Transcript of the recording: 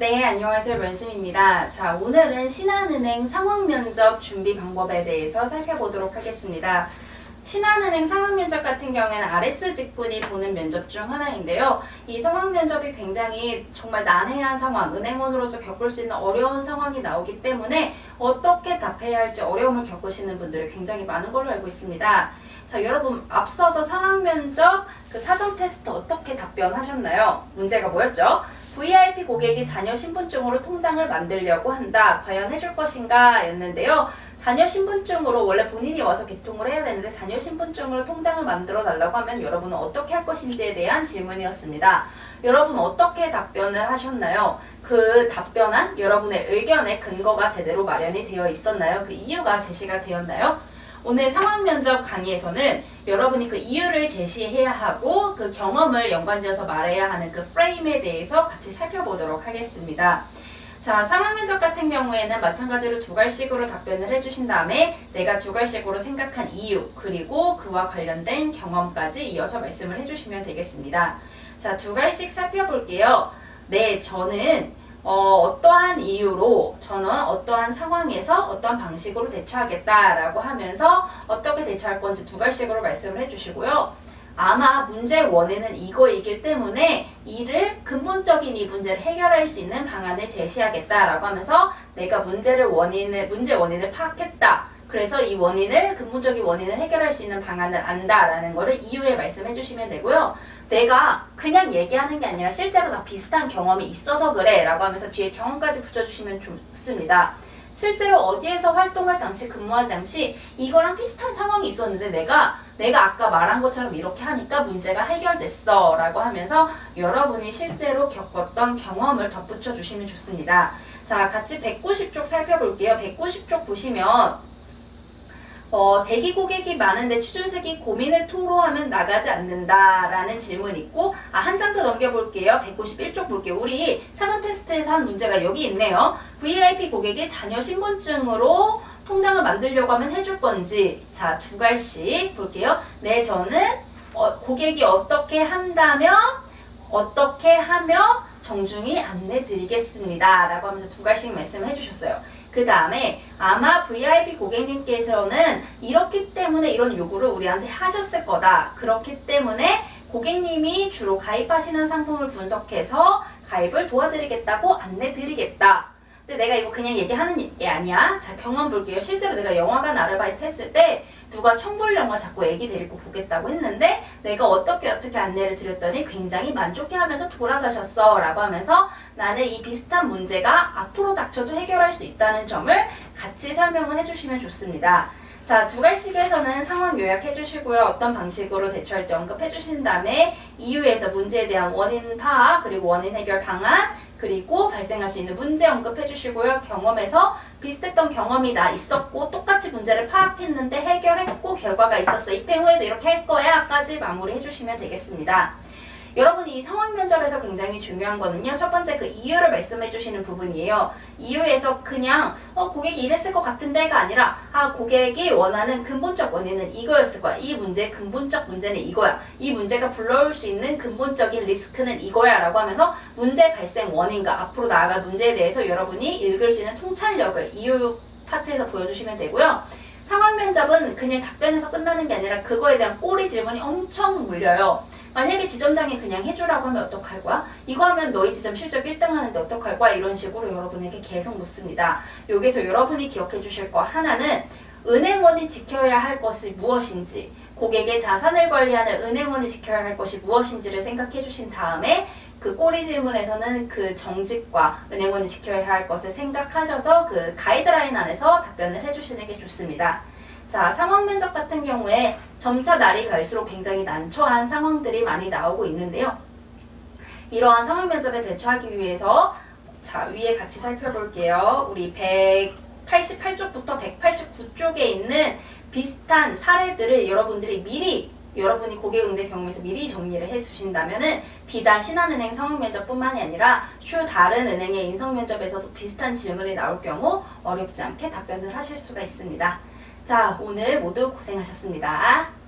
네, 안녕하세요. 런스입니다. 자, 오늘은 신한은행 상황면접 준비 방법에 대해서 살펴보도록 하겠습니다. 신한은행 상황면접 같은 경우에는 RS 직군이 보는 면접 중 하나인데요. 이 상황면접이 굉장히 정말 난해한 상황, 은행원으로서 겪을 수 있는 어려운 상황이 나오기 때문에 어떻게 답해야 할지 어려움을 겪으시는 분들이 굉장히 많은 걸로 알고 있습니다. 자, 여러분 앞서서 상황면접 그 사전 테스트 어떻게 답변하셨나요? 문제가 뭐였죠? VIP 고객이 자녀 신분증으로 통장을 만들려고 한다. 과연 해줄 것인가? 였는데요. 자녀 신분증으로 원래 본인이 와서 개통을 해야 되는데 자녀 신분증으로 통장을 만들어 달라고 하면 여러분은 어떻게 할 것인지에 대한 질문이었습니다. 여러분 어떻게 답변을 하셨나요? 그 답변한 여러분의 의견의 근거가 제대로 마련이 되어 있었나요? 그 이유가 제시가 되었나요? 오늘 상황 면접 강의에서는 여러분이 그 이유를 제시해야 하고 그 경험을 연관지어서 말해야 하는 그 프레임에 대해서 같이 살펴보도록 하겠습니다. 자, 상황 면접 같은 경우에는 마찬가지로 두 갈식으로 답변을 해주신 다음에 내가 두 갈식으로 생각한 이유 그리고 그와 관련된 경험까지 이어서 말씀을 해주시면 되겠습니다. 자, 두 갈씩 살펴볼게요. 네, 저는 어, 어떠한 이유로 저는 어떠한 상황에서 어떠한 방식으로 대처하겠다라고 하면서 어떻게 대처할 건지 두 갈씩으로 말씀을 해주시고요. 아마 문제의 원인은 이거이기 때문에 이를 근본적인 이 문제를 해결할 수 있는 방안을 제시하겠다라고 하면서 내가 문제를 원인을 문제 원인을 파악했다. 그래서 이 원인을 근본적인 원인을 해결할 수 있는 방안을 안다라는 거를 이유에 말씀해 주시면 되고요. 내가 그냥 얘기하는 게 아니라 실제로 나 비슷한 경험이 있어서 그래 라고 하면서 뒤에 경험까지 붙여주시면 좋습니다. 실제로 어디에서 활동할 당시 근무할 당시 이거랑 비슷한 상황이 있었는데 내가 내가 아까 말한 것처럼 이렇게 하니까 문제가 해결됐어 라고 하면서 여러분이 실제로 겪었던 경험을 덧붙여 주시면 좋습니다. 자 같이 190쪽 살펴볼게요. 190쪽 보시면 어, 대기 고객이 많은데 취준생이 고민을 토로하면 나가지 않는다라는 질문 있고 아, 한 장 더 넘겨볼게요. 191쪽 볼게요. 우리 사전 테스트에서 한 문제가 여기 있네요. VIP 고객이 자녀 신분증으로 통장을 만들려고 하면 해줄 건지 자, 두 갈씩 볼게요. 네, 저는 어, 고객이 어떻게 한다면 어떻게 하며 정중히 안내 드리겠습니다. 라고 하면서 두 갈씩 말씀을 해주셨어요. 그 다음에 아마 VIP 고객님께서는 이렇기 때문에 이런 요구를 우리한테 하셨을 거다. 그렇기 때문에 고객님이 주로 가입하시는 상품을 분석해서 가입을 도와드리겠다고 안내 드리겠다. 근데 내가 이거 그냥 얘기하는 게 아니야. 자, 경험 볼게요. 실제로 내가 영화관 아르바이트 했을 때 누가 청볼 영화 자꾸 애기 데리고 보겠다고 했는데 내가 어떻게 어떻게 안내를 드렸더니 굉장히 만족해 하면서 돌아가셨어 라고 하면서 나는 이 비슷한 문제가 앞으로 닥쳐도 해결할 수 있다는 점을 같이 설명을 해주시면 좋습니다. 자, 두 갈식에서는 상황 요약해 주시고요. 어떤 방식으로 대처할지 언급해 주신 다음에 이유에서 문제에 대한 원인 파악, 그리고 원인 해결 방안, 그리고 발생할 수 있는 문제 언급해 주시고요. 경험에서 비슷했던 경험이 나 있었고 똑같이 문제를 파악했는데 해결했고 결과가 있었어. 입행 후에도 이렇게 할 거야. 까지 마무리해 주시면 되겠습니다. 여러분이 이 상황 면접에서 굉장히 중요한 거는요. 첫 번째 그 이유를 말씀해 주시는 부분이에요. 이유에서 그냥 어 고객이 이랬을 것 같은데가 아니라 아 고객이 원하는 근본적 원인은 이거였을 거야. 이 문제의 근본적 문제는 이거야. 이 문제가 불러올 수 있는 근본적인 리스크는 이거야 라고 하면서 문제 발생 원인과 앞으로 나아갈 문제에 대해서 여러분이 읽을 수 있는 통찰력을 이유 파트에서 보여주시면 되고요. 상황 면접은 그냥 답변에서 끝나는 게 아니라 그거에 대한 꼬리 질문이 엄청 물려요. 만약에 지점장이 그냥 해주라고 하면 어떡할 거야? 이거 하면 너희 지점 실적 1등 하는데 어떡할 거야? 이런 식으로 여러분에게 계속 묻습니다. 여기서 여러분이 기억해 주실 거 하나는 은행원이 지켜야 할 것이 무엇인지 고객의 자산을 관리하는 은행원이 지켜야 할 것이 무엇인지를 생각해 주신 다음에 그 꼬리 질문에서는 그 정직과 은행원이 지켜야 할 것을 생각하셔서 그 가이드라인 안에서 답변을 해주시는 게 좋습니다. 자, 상황 면접 같은 경우에 점차 날이 갈수록 굉장히 난처한 상황들이 많이 나오고 있는데요. 이러한 상황 면접에 대처하기 위해서 자, 위에 같이 살펴볼게요. 우리 188쪽부터 189쪽에 있는 비슷한 사례들을 여러분들이 미리 여러분이 고객 응대 경험에서 미리 정리를 해 주신다면은 비단 신한은행 상황 면접뿐만이 아니라 추 다른 은행의 인성 면접에서도 비슷한 질문이 나올 경우 어렵지 않게 답변을 하실 수가 있습니다. 자, 오늘 모두 고생하셨습니다.